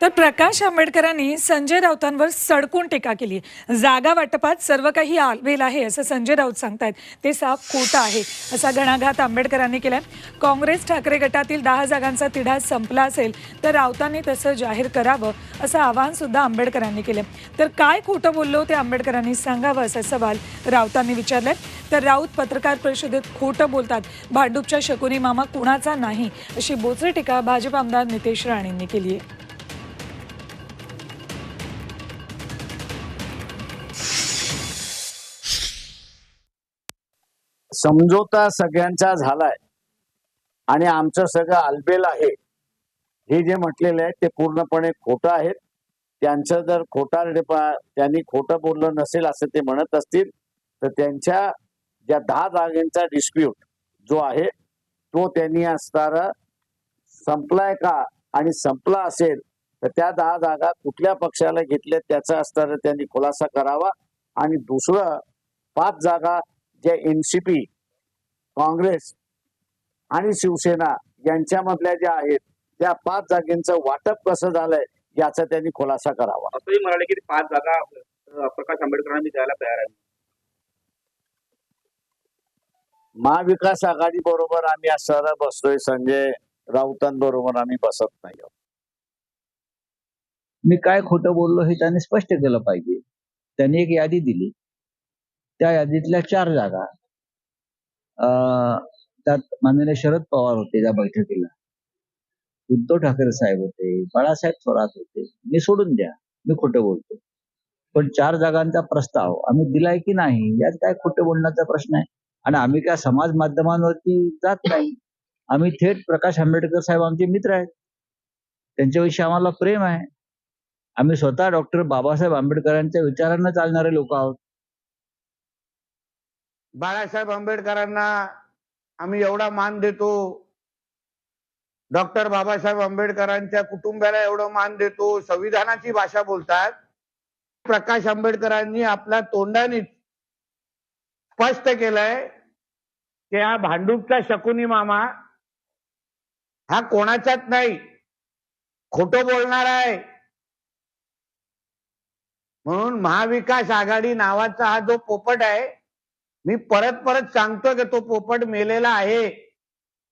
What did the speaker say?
तर प्रकाश आंबेडकरांनी संजय राऊतांवर सडकून टीका केली. जागा वाटपात सर्व काही आलबेल आहे असं संजय राऊत सांगतायत. ते साफ खोटं आहे असा घणाघात आंबेडकरांनी केलाय. काँग्रेस ठाकरे गटातील दहा जागांचा तिढा संपला असेल तर राऊतांनी तसं जाहीर करावं असं आवाहन सुद्धा आंबेडकरांनी केलं तर काय खोटं बोललो ते आंबेडकरांनी सांगावं असा सवाल राऊतांनी विचारलाय. तर राऊत पत्रकार परिषदेत खोटं बोलतात. भांडूपच्या शकुनी मामा कुणाचा नाही अशी बोचरी टीका भाजप आमदार नितेश राणेंनी केली आहे समझोता सगळ्यांचा झालाय. आणि आमचं सगळं आलबेल आहे. हे जे म्हटलेलं आहे ते पूर्णपणे खोटं आहेत. त्यांचं जर खोटा त्यांनी खोटं बोललं नसेल असं ते म्हणत असतील तर त्यांच्या ज्या दहा जागेंचा डिस्प्यूट जो आहे तो त्यांनी असणारा संपलाय का आणि संपला असेल तर त्या दहा जागा कुठल्या पक्षाला घेतल्या त्याचा असणारा त्यांनी खुलासा करावा. आणि दुसरं पाच जागा जे एनसीपी काँग्रेस आणि शिवसेना यांच्यामधल्या ज्या आहेत त्या पाच जागेंचं वाटप कसं झालंय याचा त्यांनी खुलासा करावा. असंही म्हणाले की पाच जागा प्रकाश आंबेडकरांना मी द्यायला तयार आहे महाविकास आघाडी बरोबर आम्ही असं बसतोय संजय राऊतांबरोबर आम्ही बसत नाही आहोत. मी काय खोटं बोललो हे त्यांनी स्पष्ट केलं पाहिजे. त्यांनी एक यादी दिली. त्या यादीतल्या चार जागा. अं, त्यात माननीय शरद पवार होते त्या बैठकीला. उद्धव ठाकरे साहेब होते बाळासाहेब थोरात होते. मी सोडून द्या मी खोटं बोलतो. पण चार जागांचा प्रस्ताव आम्ही दिलाय की नाही यात काय खोटं बोलण्याचा प्रश्न आहे? आणि आम्ही काय समाज माध्यमांवरती जात नाही? आम्ही थेट प्रकाश आंबेडकर साहेब आमचे मित्र आहेत. त्यांच्याविषयी आम्हाला प्रेम आहे. आम्ही स्वतः डॉक्टर बाबासाहेब आंबेडकरांच्या विचारांना चालणारे लोक आहोत. बाळासाहेब आंबेडकरांना आम्ही एवढा मान देतो. डॉक्टर बाबासाहेब आंबेडकरांच्या कुटुंबाला एवढं मान देतो. संविधानाची भाषा बोलतात. प्रकाश आंबेडकरांनी आपल्या तोंडाने स्पष्ट केलंय की हा भांडूपचा शकुनी मामा हा कोणाचाच नाही? खोटं बोलणार आहे. म्हणून महाविकास आघाडी नावाचा हा जो पोपट आहे मी परत परत सांगतो की तो पोपट मेलेला आहे.